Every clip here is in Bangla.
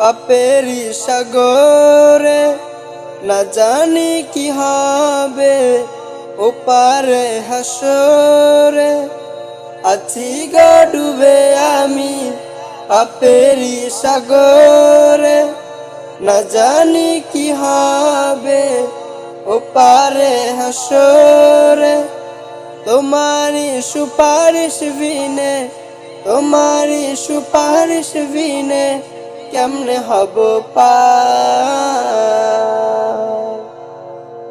পাপেরি সাগরে না জানি কি হবে, ওপারে হাসরে আছি গো ডুবে আমি পাপেরি সাগরে, না জানি কি হবে, ওপারে হাসরে। তোমারি সুপারিশ বিনে তোমারি সুপারিশ বিনে কেমনে হব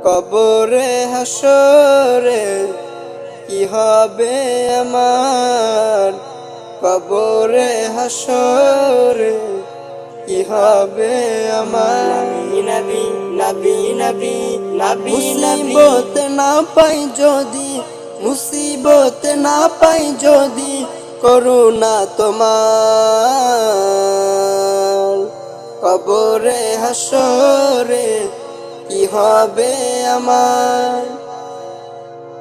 কবরে হাসরে কি হবে আমার? কবরে হাসরে কি হবে আমার? নবী নবী নবী নবী মুসিবত না পাই যদি মুসিবত না পাই যদি করুণা তোমার। কবরে হাসরে, কি হবে আমার?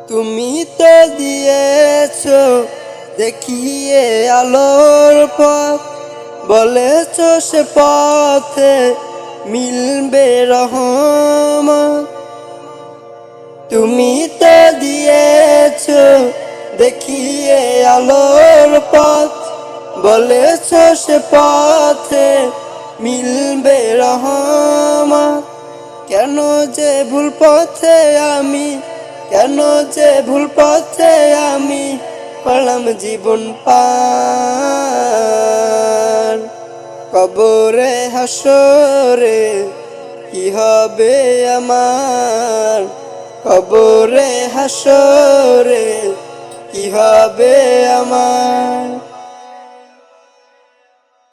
তুমি তো দিয়েছ দেখিয়ে আলোর পথ, বলেছ সে পথে মিলবে রহমত। তুমি তো দিয়েছ দেখিয়ে আলোর পথ, বলেছ সে পথে মিলবে রহমত কেন যে ভুল পথে আমি, কেন যে ভুল পথে আমি পড়লাম জীবন পার। কবরে হাসরে কি হবে আমার? কবরে হাসরে কি হবে আমার?